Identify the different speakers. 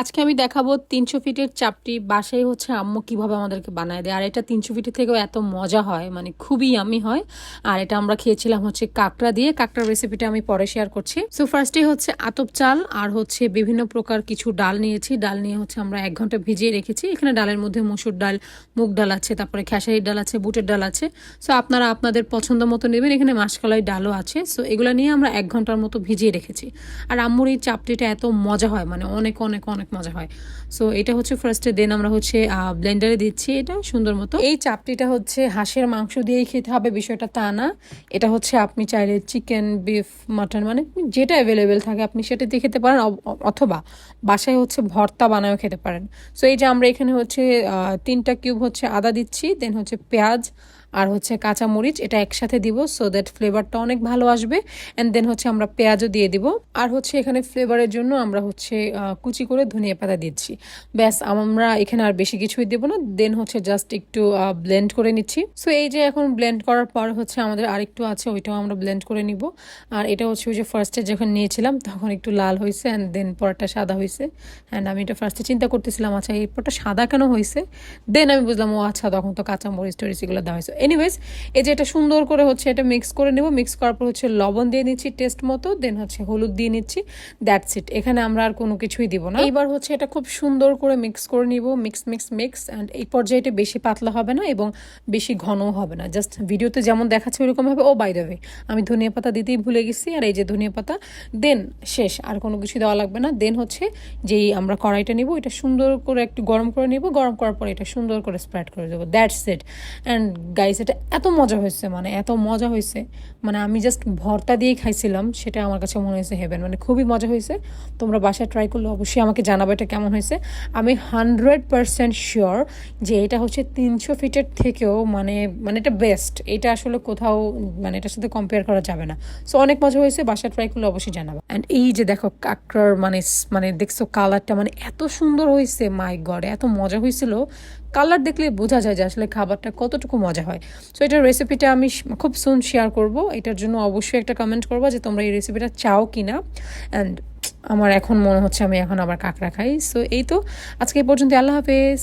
Speaker 1: আজকে আমি দেখাবো তিনশো ফিটের চাপটি বাসায় হচ্ছে আম্মু কীভাবে আমাদেরকে বানায় দেয়। আর এটা তিনশো ফিটের থেকেও এত মজা হয় মানে খুবই আমি হয়। আর এটা আমরা খেয়েছিলাম হচ্ছে কাঁকড়া দিয়ে। কাঁকড়ার রেসিপিটা আমি পরে শেয়ার করছি। সো ফার্স্টে হচ্ছে আতপ চাল আর হচ্ছে বিভিন্ন প্রকার কিছু ডাল নিয়েছি। ডাল নিয়ে হচ্ছে আমরা এক ঘণ্টা ভিজিয়ে রেখেছি। এখানে ডালের মধ্যে মসুর ডাল, মুগ ডাল আছে, তারপরে খেসারির ডাল আছে, বুটের ডাল আছে। সো আপনারা আপনাদের পছন্দ মতো নেবেন। এখানে মাসকলাই ডালও আছে। সো এগুলো নিয়ে আমরা এক ঘণ্টার মতো ভিজিয়ে রেখেছি। আর আম্মুর এই চাপটিটা এত মজা হয় মানে অনেক অনেক অনেক মজা হয়। সো এটা হচ্ছে ফার্স্টে দেন আমরা হচ্ছে ব্লেন্ডারে দিচ্ছি। এটা সুন্দর মতো। এই চাপটিটা হচ্ছে হাঁসের মাংস দিয়েই খেতে হবে, বিষয়টা তা না। এটা হচ্ছে আপনি চাইলে চিকেন বিফ মাটন মানে যেটা অ্যাভেলেবেল থাকে, আপনি সেটা দিয়ে খেতে পারেন। অথবা বাসায় হচ্ছে ভর্তা বানায়ও খেতে পারেন। সো এই যে আমরা এখানে হচ্ছে তিনটা কিউব হচ্ছে আদা দিচ্ছি দেন হচ্ছে পেঁয়াজ আর হচ্ছে কাঁচা মরিচ এটা একসাথে দিব সো দ্যাট ফ্লেভারটা অনেক ভালো আসবে। অ্যান্ড দেন হচ্ছে আমরা পেঁয়াজও দিয়ে দিব। আর হচ্ছে এখানে ফ্লেভারের জন্য আমরা হচ্ছে কুচি করে ধনিয়া পাতা দিচ্ছি। ব্যাস, আমরা এখানে আর বেশি কিছুই দেবো না। দেন হচ্ছে জাস্ট একটু ব্লেন্ড করে নিচ্ছি। সো এই যে এখন ব্লেন্ড করার পর হচ্ছে আমাদের আরেকটু আছে, ওইটাও আমরা ব্লেন্ড করে নিব। আর এটা হচ্ছে ওই যে ফার্স্টে যখন নিয়েছিলাম, তখন একটু লাল হয়েছে অ্যান্ড দেন পরটা সাদা হয়েছে। অ্যান্ড আমি এটা ফার্স্টে চিন্তা করতেছিলাম আচ্ছা এই পরটা সাদা কেন হয়েছে? দেন আমি বুঝলাম, ও আচ্ছা তখন তো কাঁচা মরিচ টরিচ এগুলো দেওয়া হয়েছে। এনিওয়েজ এই যে এটা সুন্দর করে হচ্ছে এটা মিক্স করে নেব। মিক্স করার পর হচ্ছে লবণ দিয়ে নিচ্ছি টেস্ট মতো দেন হচ্ছে হলুদ দিয়ে নিচ্ছি। দ্যাটস ইট এখানে আমরা আর কোনো কিছুই দিব না। এইবার হচ্ছে এটা খুব সুন্দর করে মিক্স করে নিব। মিক্স মিক্স মিক্স অ্যান্ড এই পর্যায়ে এটা বেশি পাতলা হবে না এবং বেশি ঘনও হবে না। জাস্ট ভিডিওতে যেমন দেখাচ্ছে ওরকম হবে। ও বাই দেবে আমি ধনিয়া পাতা দিতেই ভুলে গেছি। আর এই যে ধনিয়া পাতা দেন শেষ, আর কোনো কিছু দেওয়া লাগবে না। দেন হচ্ছে যেই আমরা কড়াইটা নিব, এটা সুন্দর করে একটু গরম করে নিব। গরম করার পর এটা সুন্দর করে স্প্রেড করে দেবো। দ্যাটস ইট অ্যান্ড গাইস এটা এত মজা হয়েছে মানে এত মজা হয়েছে। মানে আমি জাস্ট ভর্তা দিয়ে খাইছিলাম, সেটা আমার কাছে মনে হয়েছে হেভেন মানে খুবই মজা হয়েছে। তোমরা বাসায় ট্রাই করলে অবশ্যই আমাকে জানাবে এটা কেমন হয়েছে। আমি হান্ড্রেড পারসেন্ট শিওর যে এটা হচ্ছে তিনশো ফিটের থেকেও মানে মানে এটা বেস্ট এটা আসলে কোথাও মানে এটার সাথে কম্পেয়ার করা যাবে না। সো অনেক মজা হয়েছে, বাসায় ট্রাই করলে অবশ্যই জানাবে। অ্যান্ড এই যে দেখো, কাঁকড়ার মানে মানে দেখছ কালারটা মানে এত সুন্দর হয়েছে মাই গড এত মজা হয়েছিল। কালার দেখলে বোঝা যায় যে আসলে খাবারটা কতটুকু মজা হয়। সো এটার রেসিপিটা আমি খুব সুন শেয়ার করব। এটার জন্য অবশ্যই একটা কমেন্ট করব যে তোমরা এই রেসিপিটা চাও কি না অ্যান্ড আমার এখন মনে হচ্ছে আমি এখন আবার কাঁকড়া খাই। সো এই তো। আজকে পর্যন্ত আল্লাহ হাফেজ।